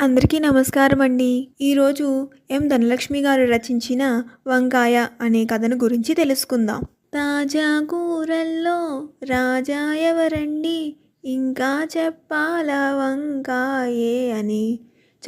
అందరికీ నమస్కారం అండి. ఈరోజు ఎం ధనలక్ష్మి గారు రచించిన వంకాయ అనే కథను గురించి తెలుసుకుందాం. తాజా కూరల్లో రాజా ఎవరండి? ఇంకా చెప్పాల వంకాయే అని.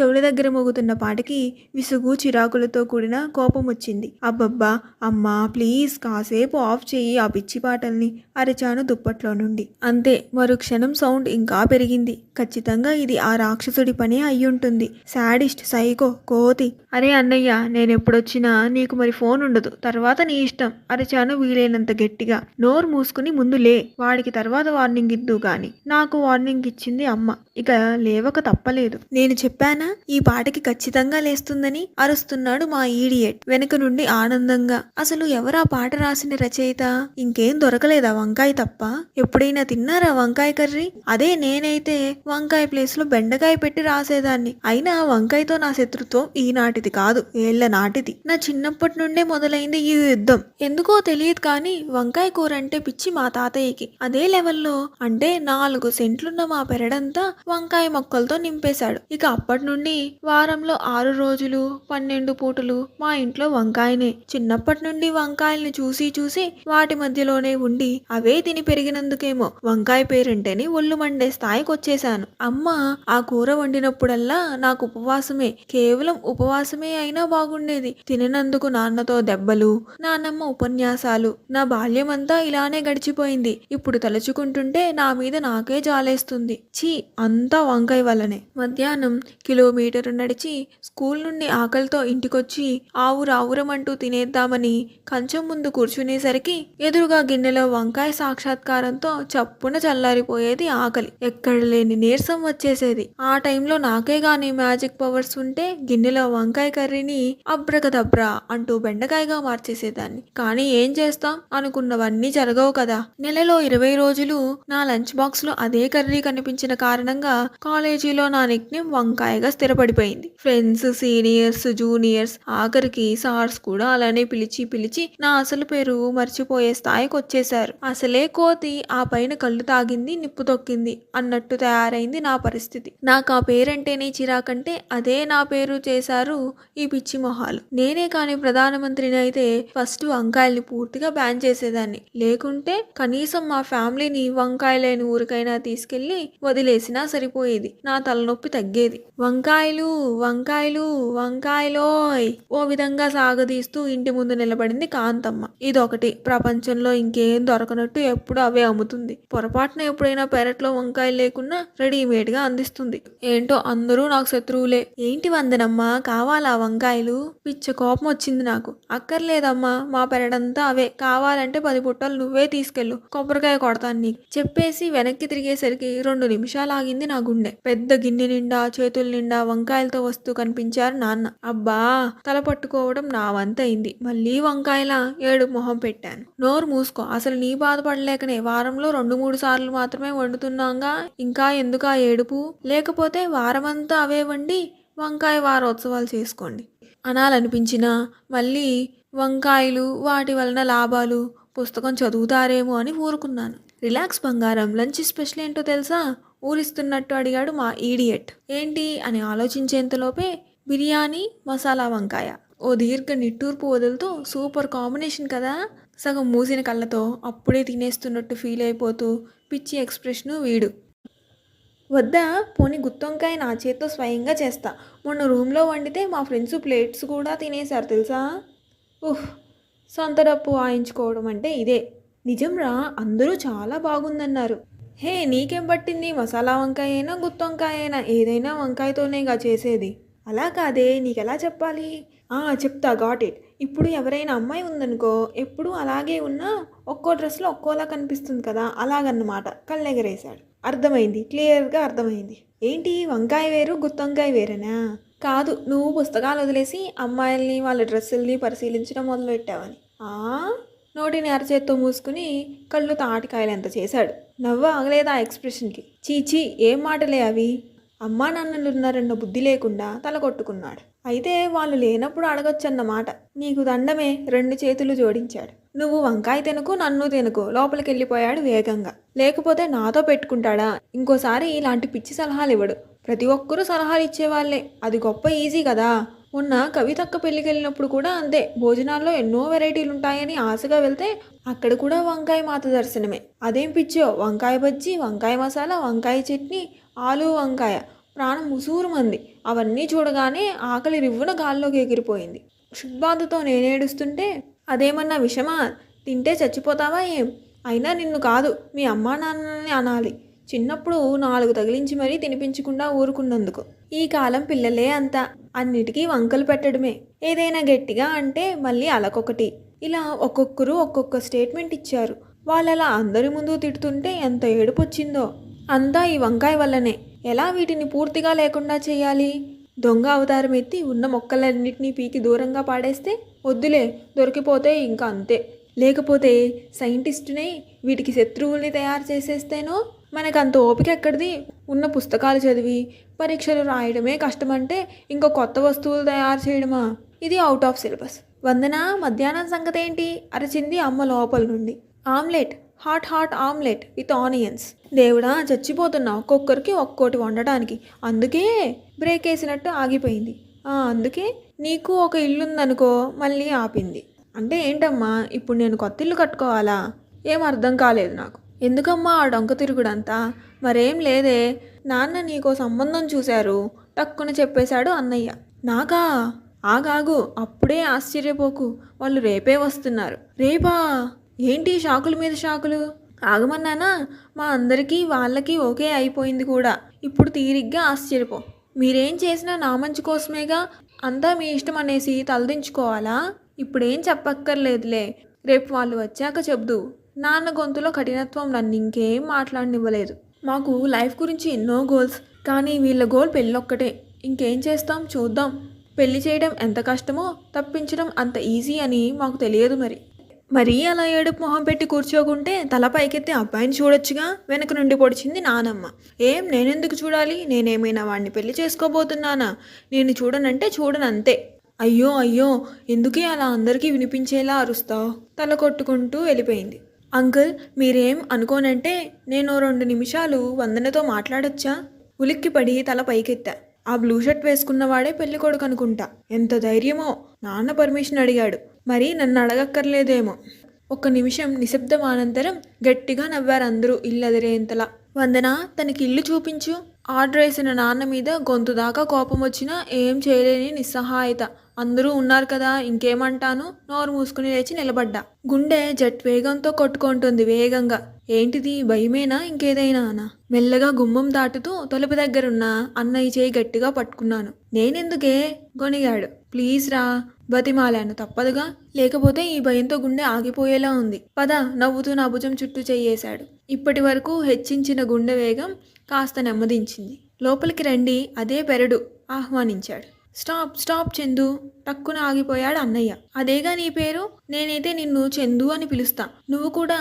చెవుల దగ్గర మోగుతున్న పాటకి విసుగు చిరాకులతో కూడిన కోపం వచ్చింది. అబ్బబ్బా అమ్మా ప్లీజ్ కాసేపు ఆఫ్ చేయి ఆ పిచ్చి పాటల్ని అరిచాను దుప్పట్లో నుండి. అంతే మరు క్షణం సౌండ్ ఇంకా పెరిగింది. ఖచ్చితంగా ఇది ఆ రాక్షసుడి పనే అయ్యుంటుంది. శాడిస్ట్ సైకో కోతి. అరే అన్నయ్య నేను ఎప్పుడొచ్చినా నీకు మరి ఫోన్ ఉండదు. తర్వాత నీ ఇష్టం. అరిచాను వీలైనంత గట్టిగా. నోరు మూసుకుని ముందు లే. వాడికి తర్వాత వార్నింగ్ ఇద్దు గాని నాకు వార్నింగ్ ఇచ్చింది అమ్మ. ఇక లేవక తప్పలేదు. నేను చెప్పాను? ఈ పాటకి ఖచ్చితంగా లేస్తుందని అరుస్తున్నాడు మా ఈడియట్. వెనుక నుండి ఆనందంగా అసలు ఎవరా పాట రాసిన రచయిత? ఇంకేం దొరకలేదా వంకాయ తప్ప? ఎప్పుడైనా తిన్నారా వంకాయ కర్రీ? అదే నేనైతే వంకాయ ప్లేస్లో బెండకాయ పెట్టి రాసేదాన్ని. అయినా వంకాయతో నా శత్రుత్వం ఈనాటిది కాదు ఏళ్ళ నాటిది. నా చిన్నప్పటి నుండే మొదలైంది ఈ యుద్ధం. ఎందుకో తెలియదు కానీ వంకాయ కూర అంటే పిచ్చి మా తాతయ్యకి. అదే లెవెల్లో అంటే నాలుగు సెంట్లున్న మా పెరడంతా వంకాయ మొక్కలతో నింపేశాడు. ఇక అప్పటి నుండి వారంలో ఆరు రోజులు పన్నెండు పూటలు మా ఇంట్లో వంకాయనే. చిన్నప్పటి నుండి వంకాయల్ని చూసి చూసి వాటి మధ్యలోనే ఉండి అవే తిని పెరిగినందుకేమో వంకాయ పేరంటేనే ఒళ్ళు మండే స్థాయికొచ్చేసాను అమ్మ ఆ కూర వండినప్పుడల్లా నాకు ఉపవాసమే. కేవలం ఉపవాసమే అయినా బాగుండేది. తిననందుకు నాన్నతో దెబ్బలు నాన్నమ్మ ఉపన్యాసాలు నా బాల్యమంతా ఇలానే గడిచిపోయింది. ఇప్పుడు తలుచుకుంటుంటే నా మీద నాకే జాలేస్తుంది. ఛీ అంతా వంకాయ వల్లనే. మధ్యాహ్నం కిలోమీటర్ నడిచి స్కూల్ నుండి ఆకలితో ఇంటికొచ్చి ఆవురావురమంటూ తినేద్దామని కంచం ముందు కూర్చునేసరికి ఎదురుగా గిన్నెలో వంకాయ సాక్షాత్కారంతో చప్పున చల్లారిపోయేది ఆకలి. ఎక్కడ లేని నీరసం వచ్చేసేది. ఆ టైంలో నాకే గాని మ్యాజిక్ పవర్స్ ఉంటే గిన్నెలో వంకాయ కర్రీని అబ్రకదబ్రా అంటూ బెండకాయగా మార్చేసేదాన్ని. కానీ ఏం చేస్తాం? అనుకున్నవన్నీ జరగవు కదా. నెలలో ఇరవై రోజులు నా లంచ్ బాక్స్లో అదే కర్రీ కనిపించిన కారణంగా కాలేజీలో నా నిక్నేమ్ వంకాయగా స్థిరపడిపోయింది. ఫ్రెండ్స్ సీనియర్స్ జూనియర్స్ ఆఖరికి సార్స్ కూడా అలానే పిలిచి పిలిచి నా అసలు పేరు మర్చిపోయే స్థాయికి వచ్చేశారు. అసలే కోతి ఆ పైన కళ్ళు తాగింది నిప్పు తొక్కింది అన్నట్టు తయారైంది నా పరిస్థితి. నాకు ఆ పేరంటేనే చిరాకంటే అదే నా పేరు చేశారు ఈ పిచ్చి మొహాలు. నేనే కానీ ప్రధానమంత్రిని అయితే ఫస్ట్ వంకాయల్ని పూర్తిగా బ్యాన్ చేసేదాన్ని. లేకుంటే కనీసం మా ఫ్యామిలీని వంకాయలేని ఊరికైనా తీసుకెళ్ళి వదిలేసినా సరిపోయేది. నా తలనొప్పి తగ్గేది. వంకాయలు వంకాయలు వంకాయలోయ్ ఓ విధంగా సాగదీస్తూ ఇంటి ముందు నిలబడింది కాంతమ్మ. ఇదొకటి. ప్రపంచంలో ఇంకేం దొరకనట్టు ఎప్పుడు అవే అమ్ముతుంది. పొరపాటున ఎప్పుడైనా పెరట్లో వంకాయలు లేకున్నా రెడీమేడ్గా అందిస్తుంది. ఏంటో అందరూ నాకు శత్రువులే. ఏంటి వందనమ్మా? కావాలా వంకాయలు? పిచ్చ కోపం వచ్చింది నాకు. అక్కర్లేదమ్మా. మా పెరడంతా అవే. కావాలంటే పది పుట్టలు నువ్వే తీసుకెళ్ళు. కొబ్బరికాయ కొడతాను నీకు. చెప్పేసి వెనక్కి తిరిగేసరికి రెండు నిమిషాలు ఆగింది నా గుండె. పెద్ద గిన్నె నిండా చేతుల నిండా వంకాయలతో వస్తూ కనిపించారు నాన్న. అబ్బా! తల పట్టుకోవడం నా వంతైంది మళ్ళీ వంకాయల? ఏడు మొహం పెట్టాను. నోరు మూసుకో. అసలు నీ బాధపడలేకనే వారంలో రెండు మూడు సార్లు మాత్రమే వండుతున్నాగా. ఇంకా ఎందుకా ఏడుపు? లేకపోతే వారమంతా అవే వండి వంకాయ వారోత్సవాలు చేసుకోండి. అనాలనిపించినా మళ్ళీ వంకాయలు వాటి వలన లాభాలు పుస్తకం చదువుతారేమో అని ఊరుకున్నాను. రిలాక్స్ బంగారం. లంచ్ స్పెషల్ ఏంటో తెలుసా? ఊరిస్తున్నట్టు అడిగాడు మా ఈడియట్. ఏంటి? అని ఆలోచించేంతలోపే బిర్యానీ మసాలా వంకాయ. ఓ దీర్ఘ నిట్టూర్పు వదులుతూ సూపర్ కాంబినేషన్ కదా? సగం మూసిన కళ్ళతో అప్పుడే తినేస్తున్నట్టు ఫీల్ అయిపోతూ పిచ్చి ఎక్స్ప్రెషను వీడు. వద్దా? పోని గుత్తొంకాయ నా చేత్తో స్వయంగా చేస్తా. మొన్న రూమ్లో వండితే మా ఫ్రెండ్స్ ప్లేట్స్ కూడా తినేశారు తెలుసా? ఉహ్! సొంత డప్పు వాయించుకోవడం అంటే ఇదే. నిజంరా? అందరూ చాలా బాగుందన్నారు. హే నీకేం పట్టింది? మసాలా వంకాయ అయినా గుత్తొంకాయ అయినా ఏదైనా వంకాయతోనేగా చేసేది. అలా కాదే నీకు ఎలా చెప్పాలి? ఆ చెప్తా గాట్ ఇట్ ఇప్పుడు ఎవరైనా అమ్మాయి ఉందనుకో ఎప్పుడు అలాగే ఉన్నా ఒక్కో డ్రెస్లో ఒక్కోలా కనిపిస్తుంది కదా అలాగన్నమాట. కళ్ళెగరేశాడు. అర్థమైంది క్లియర్గా అర్థమైంది. ఏంటి? వంకాయ వేరు గుత్తొంకాయ వేరేనా? కాదు నువ్వు పుస్తకాలు వదిలేసి అమ్మాయిల్ని వాళ్ళ డ్రెస్సుల్ని పరిశీలించడం మొదలుపెట్టావని. ఆ? నోటిని అరచేత్తో మూసుకుని కళ్ళు తాటికాయలంత చేశాడు. నవ్వు ఆగలేదు ఆ ఎక్స్ప్రెషన్కి? చీచీ ఏం మాటలే అవి? అమ్మా నాన్నలున్నారన్న బుద్ధి లేకుండా తల కొట్టుకున్నాడు. అయితే వాళ్ళు లేనప్పుడు అడగొచ్చన్నమాట. నీకు దండమే రెండు చేతులు జోడించాడు. నువ్వు వంకాయ తినకు నన్ను తినకు లోపలికి వెళ్ళిపోయాడు వేగంగా. లేకపోతే నాతో పెట్టుకుంటాడా? ఇంకోసారి ఇలాంటి పిచ్చి సలహాలు ఇవ్వడు ప్రతి ఒక్కరూ సలహాలు ఇచ్చేవాళ్ళే అది గొప్ప ఈజీ కదా? మొన్న కవితక్క పెళ్ళికి వెళ్ళినప్పుడు కూడా అంతే భోజనాల్లో ఎన్నో వెరైటీలు ఉంటాయని ఆశగా వెళ్తే అక్కడ కూడా వంకాయ మాత దర్శనమే. అదేం పిచ్చో వంకాయ బజ్జీ వంకాయ మసాలా వంకాయ చట్నీ ఆలు వంకాయ. ప్రాణం ముసూరు మంది అవన్నీ చూడగానే ఆకలి రివ్వున గాల్లోకి ఎగిరిపోయింది. క్షుద్బాధతో నేనేడుస్తుంటే అదేమన్నా విషమా? తింటే చచ్చిపోతావా ఏం? అయినా నిన్ను కాదు మీ అమ్మా నాన్నని అనాలి. చిన్నప్పుడు నాలుగు తగిలించి మరీ తినిపించకుండా ఊరుకున్నందుకు. ఈ కాలం పిల్లలే అంత. అన్నిటికీ వంకలు పెట్టడమే. ఏదైనా గట్టిగా అంటే మళ్ళీ అలకొకటి. ఇలా ఒక్కొక్కరు ఒక్కొక్క స్టేట్మెంట్ ఇచ్చారు. వాళ్ళలా అందరి ముందు తిడుతుంటే ఎంత ఏడుపు వచ్చిందో అంతా ఈ వంకాయ వల్లనే. ఎలా వీటిని పూర్తిగా లేకుండా చేయాలి? దొంగ అవతారం ఎత్తి ఉన్న మొక్కలన్నింటినీ పీకి దూరంగా పాడేస్తే వద్దులే దొరికిపోతే ఇంకా అంతే. లేకపోతే సైంటిస్టునే వీటికి శత్రువుల్ని తయారు చేసేస్తేనో? మనకు అంత ఓపిక ఎక్కడిది? ఉన్న పుస్తకాలు చదివి పరీక్షలు రాయడమే కష్టమంటే ఇంకో కొత్త వస్తువులు తయారు చేయడమా? ఇది అవుట్ ఆఫ్ సిలబస్ వందన మధ్యాహ్నం సంగతి ఏంటి అరచింది అమ్మ లోపల నుండి. Omelette. Hot hot omelette with onions. దేవుడా చచ్చిపోతున్నా ఒక్కొక్కరికి ఒక్కోటి వండడానికి. అందుకే బ్రేక్ వేసినట్టు ఆగిపోయింది. అందుకే నీకు ఒక ఇల్లు ఉందనుకో మళ్ళీ ఆపింది. అంటే ఏంటమ్మా ఇప్పుడు నేను కొత్త ఇల్లు కట్టుకోవాలా? ఏం అర్థం కాలేదు నాకు. ఎందుకమ్మా ఆ డొంక తిరుగుడంతా? మరేం లేదే. నాన్న నీకో సంబంధం చూశారు. టక్కున చెప్పేశాడు అన్నయ్య. నాకా? ఆగాగు. అప్పుడే ఆశ్చర్యపోకు. వాళ్ళు రేపే వస్తున్నారు. రేపా? ఏంటి షాకుల మీద షాకులు? ఆగమన్నానా? మా అందరికీ వాళ్ళకి ఓకే అయిపోయింది కూడా. ఇప్పుడు తీరిగ్గా ఆశ్చర్యపో. మీరేం చేసినా నా మంచి కోసమేగా? అంతా మీ ఇష్టం అనేసి తలదించుకోవాలా? ఇప్పుడేం చెప్పక్కర్లేదులే. రేపు వాళ్ళు వచ్చాక చెబుదు. నాన్న గొంతులో కఠినత్వం నన్ను ఇంకేం మాట్లాడనివ్వలేదు. మాకు లైఫ్ గురించి ఎన్నో గోల్స్ కానీ వీళ్ళ గోల్ పెళ్ళొక్కటే. ఇంకేం చేస్తాం చూద్దాం. పెళ్ళి చేయడం ఎంత కష్టమో తప్పించడం అంత ఈజీ అని మాకు తెలియదు మరి. మరీ అలా ఏడుపు మొహం పెట్టి కూర్చోకుంటే తల పైకెత్తి అబ్బాయిని చూడొచ్చుగా? వెనక నుండి పొడిచింది నానమ్మ. ఏం నేనెందుకు చూడాలి? నేనేమైనా వాడిని పెళ్ళి చేసుకోబోతున్నానా? నేను చూడనంటే చూడనంతే. అయ్యో అయ్యో ఎందుకే అలా అందరికీ వినిపించేలా అరుస్తావు? తల కొట్టుకుంటూ వెళ్ళిపోయింది. అంకుల్ మీరేం అనుకోనంటే నేను రెండు నిమిషాలు వందనతో మాట్లాడొచ్చా? ఉలిక్కిపడి తల పైకెత్తా. ఆ బ్లూ షర్ట్ వేసుకున్నవాడే పెళ్ళి కొడుకు అనుకుంటా. ఎంత ధైర్యమో! నాన్న పర్మిషన్ అడిగాడు. మరి నన్ను అడగక్కర్లేదేమో. ఒక్క నిమిషం నిశ్శబ్దం అనంతరం గట్టిగా నవ్వారు అందరూ ఇల్లు అదిరేంతలా వందన తనకి ఇల్లు చూపించు. ఆర్డర్ వేసిన నాన్న మీద గొంతు దాకా కోపం వచ్చినా ఏం చేయలేని నిస్సహాయత. అందరూ ఉన్నారు కదా ఇంకేమంటాను? నోరు మూసుకుని లేచి నిలబడ్డా. గుండె జట్ వేగంతో కొట్టుకుంటుంది వేగంగా. ఏంటిది? భయమేనా? ఇంకేదైనానా మెల్లగా గుమ్మం దాటుతూ తలుపు దగ్గరున్న అన్నయ్య చేయి గట్టిగా పట్టుకున్నాను. నేనెందుకే? గొనిగాడు ప్లీజ్ రా. బతిమాలాను. తప్పదుగా. లేకపోతే ఈ భయంతో గుండె ఆగిపోయేలా ఉంది. పద నవ్వుతూ నా భుజం చుట్టూ చెయ్యేశాడు. ఇప్పటి వరకు హెచ్చించిన గుండె వేగం కాస్త నెమ్మదించింది. లోపలికి రండి అదే పెరడు ఆహ్వానించాడు. Stop stop Chandu. టక్కున ఆగిపోయాడు అన్నయ్య. అదేగా నీ పేరు? నేనైతే నిన్ను చందు అని పిలుస్తా. నువ్వు కూడా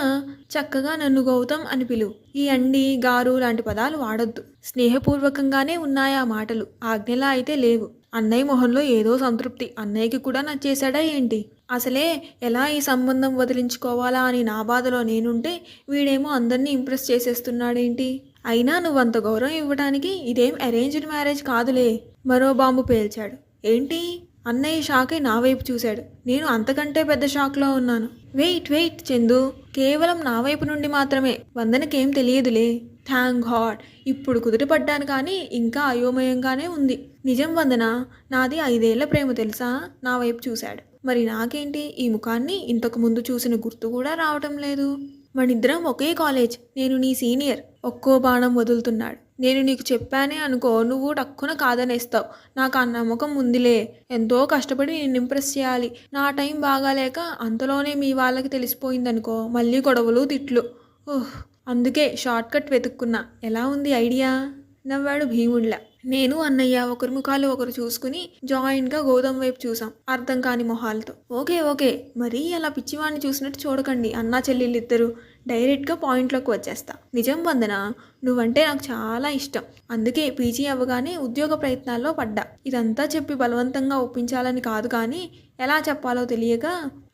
చక్కగా నన్ను గౌతమ్ అని పిలువు. ఈ అండి గారు లాంటి పదాలు వాడొద్దు. స్నేహపూర్వకంగానే ఉన్నాయి ఆ మాటలు. ఆజ్ఞలా అయితే లేవు. అన్నయ్య మొహంలో ఏదో సంతృప్తి. అన్నయ్యకి కూడా నచ్చేశాడా ఏంటి? అసలే ఎలా ఈ సంబంధం వదిలించుకోవాలా అని నా బాధలో నేనుంటే వీడేమో అందరినీ ఇంప్రెస్ చేసేస్తున్నాడేంటి? అయినా నువ్వంత గౌరవం ఇవ్వడానికి ఇదేం అరేంజ్డ్ మ్యారేజ్ కాదులే మరో బాంబు పేల్చాడు. ఏంటి? అన్నయ్య షాకే నా వైపు చూశాడు. నేను అంతకంటే పెద్ద షాక్లో ఉన్నాను. Wait wait Chandu. కేవలం నా వైపు నుండి మాత్రమే. వందనకేం తెలియదులే. Thank God. ఇప్పుడు కుదిరిపడ్డాను కానీ ఇంకా అయోమయంగానే ఉంది. నిజం వందన? నాది ఐదేళ్ళ ప్రేమ తెలుసా? నా వైపు చూశాడు. మరి నాకేంటి? ఈ ముఖాన్ని ఇంతకు ముందు చూసిన గుర్తు కూడా రావటం లేదు. మనిద్దరం ఒకే కాలేజ్. నేను నీ సీనియర్. ఒక్కో బాణం వదులుతున్నాడు. నేను నీకు చెప్పానే అనుకో నువ్వు టక్కున కాదనేస్తావు. నాకు ఆ నమ్మకం ఉందిలే. ఎంతో కష్టపడి నేను ఇంప్రెస్ చేయాలి. నా టైం బాగాలేక అంతలోనే మీ వాళ్ళకి తెలిసిపోయిందనుకో మళ్ళీ గొడవలు తిట్లు. ఓహ్ అందుకే షార్ట్ కట్ వెతుక్కున్నా. ఎలా ఉంది ఐడియా? నవ్వాడు భీముళ్ళ నేను అన్నయ్య ఒకరి ముఖాలు ఒకరు చూసుకుని జాయింట్గా గోదాం వైపు చూసాం అర్థం కాని మొహాలతో. Okay okay. మరీ అలా పిచ్చివాడిని చూసినట్టు చూడకండి అన్నా చెల్లెళ్ళిద్దరూ డైరెక్ట్గా పాయింట్లోకి వచ్చేస్తా. నిజం వందన? నువ్వంటే నాకు చాలా ఇష్టం. అందుకే పీజీ అవ్వగానే ఉద్యోగ ప్రయత్నాల్లో పడ్డా. ఇదంతా చెప్పి బలవంతంగా ఒప్పించాలని కాదు కానీ ఎలా చెప్పాలో తెలియక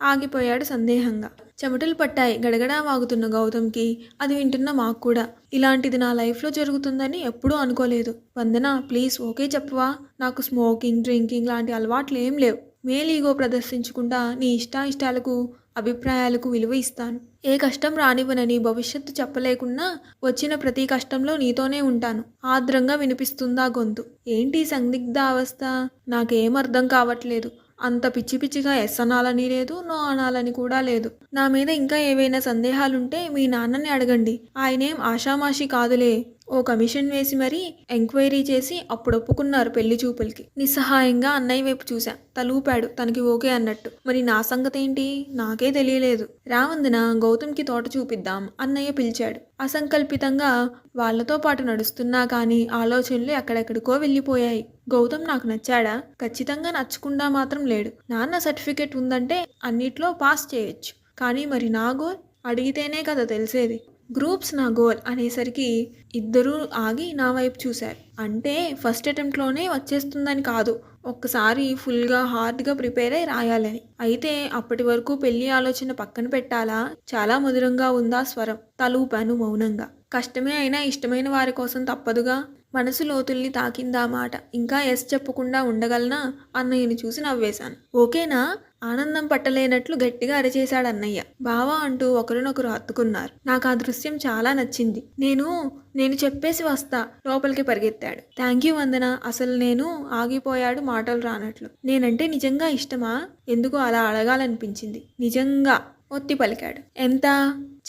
ఆగిపోయాడు సందేహంగా. చెమటలు పట్టాయి గడగడా వాగుతున్న గౌతమ్కి. అది వింటున్న మాకు కూడా. ఇలాంటిది నా లైఫ్లో జరుగుతుందని ఎప్పుడూ అనుకోలేదు. వందన ప్లీజ్ ఓకే చెప్పవా? నాకు స్మోకింగ్ డ్రింకింగ్ లాంటి అలవాట్లు ఏం లేవు మేలీగో ప్రదర్శించకుండా నీ ఇష్టాయిష్టాలకు అభిప్రాయాలకు విలువ ఇస్తాను. ఏ కష్టం రానివ్వనని భవిష్యత్తు చెప్పలేకున్నా వచ్చిన ప్రతి కష్టంలో నీతోనే ఉంటాను. ఆర్ద్రంగా వినిపిస్తుందా గొంతు. ఏంటి సందిగ్ధ అవస్థ నాకేం అర్థం కావట్లేదు. అంత పిచ్చి పిచ్చిగా ఎస్ అనాలని లేదు నో అనాలని కూడా లేదు. నా మీద ఇంకా ఏవైనా సందేహాలుంటే మీ నాన్నని అడగండి. ఆయనేం ఆషామాషి కాదులే. ఓ కమిషన్ వేసి మరీ ఎంక్వైరీ చేసి అప్పుడు ఒప్పుకున్నారు పెళ్ళి చూపులకి. నిస్సహాయంగా అన్నయ్య వైపు చూశా. తలూపాడు. తనకి ఓకే అన్నట్టు. మరి నా సంగతి ఏంటి నాకే తెలియలేదు. రావందున గౌతమ్కి తోట చూపిద్దాం అన్నయ్య పిలిచాడు. అసంకల్పితంగా వాళ్ళతో పాటు నడుస్తున్నా కానీ ఆలోచనలు ఎక్కడెక్కడికో వెళ్ళిపోయాయి. గౌతమ్ నాకు నచ్చాడా? ఖచ్చితంగా నచ్చకుండా మాత్రం లేడు. నాన్న సర్టిఫికేట్ ఉందంటే అన్నిట్లో పాస్ చేయొచ్చు. కానీ మరి నా గోల్? అడిగితేనే కదా తెలిసేది. గ్రూప్స్ నా గోల్ అనేసరికి ఇద్దరూ ఆగి నా వైపు చూశారు. అంటే ఫస్ట్ అటెంప్ట్లోనే వచ్చేస్తుందని కాదు ఒక్కసారి ఫుల్గా హార్డ్గా ప్రిపేర్ అయి రాయాలని. అయితే అప్పటి వరకు పెళ్ళి ఆలోచన పక్కన పెట్టాలా? చాలా మధురంగా ఉందా స్వరం? తలూపాను మౌనంగా. కష్టమే అయినా ఇష్టమైన వారి కోసం తప్పదుగా? మనసు లోతుల్ని తాకిందా మాట. ఇంకా ఎస్ చెప్పకుండా ఉండగలనా? అన్నయ్యని చూసి నవ్వేశాను. ఓకేనా? ఆనందం పట్టలేనట్లు గట్టిగా అరిచేశాడు అన్నయ్య. బావా అంటూ ఒకరినొకరు హత్తుకున్నారు. నాకు ఆ దృశ్యం చాలా నచ్చింది. నేను నేను చెప్పేసి వస్తా లోపలికి పరిగెత్తాడు. Thank you Vandana. అసలు నేను ఆగిపోయాడు మాటలు రానట్లు. నేనంటే నిజంగా ఇష్టమా? ఎందుకు అలా అడగాలనిపించింది. నిజంగా ఒత్తి పలికాడు. ఎంత?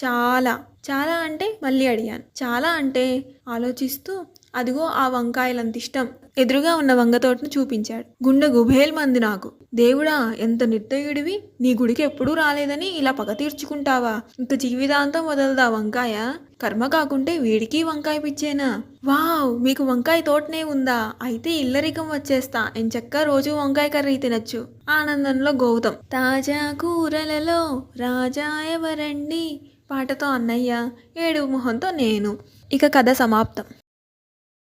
చాలా. చాలా అంటే మళ్ళీ అడిగాను. చాలా అంటే ఆలోచిస్తూ అదిగో ఆ వంకాయలంత ఇష్టం ఎదురుగా ఉన్న వంగ తోటను చూపించాడు. గుండె గుబేల్ మంది నాకు. దేవుడా ఎంత నిర్దయుడివి. నీ గుడికి ఎప్పుడూ రాలేదని ఇలా పగ తీర్చుకుంటావా? ఇంక జీవితాంతం వదలదా వంకాయ? కర్మ కాకుంటే వీడికి వంకాయ పిచ్చేనా? వావ్ మీకు వంకాయ తోటనే ఉందా? అయితే ఇల్లరికం వచ్చేస్తా. ఎంచక్క రోజు వంకాయ కర్రీ తినచ్చు. ఆనందంలో గౌతమ్. తాజా కూరలలో రాజా ఎవరండి? పాటతో అన్నయ్య. ఏడు మొహంతో నేను. ఇక కథ సమాప్తం.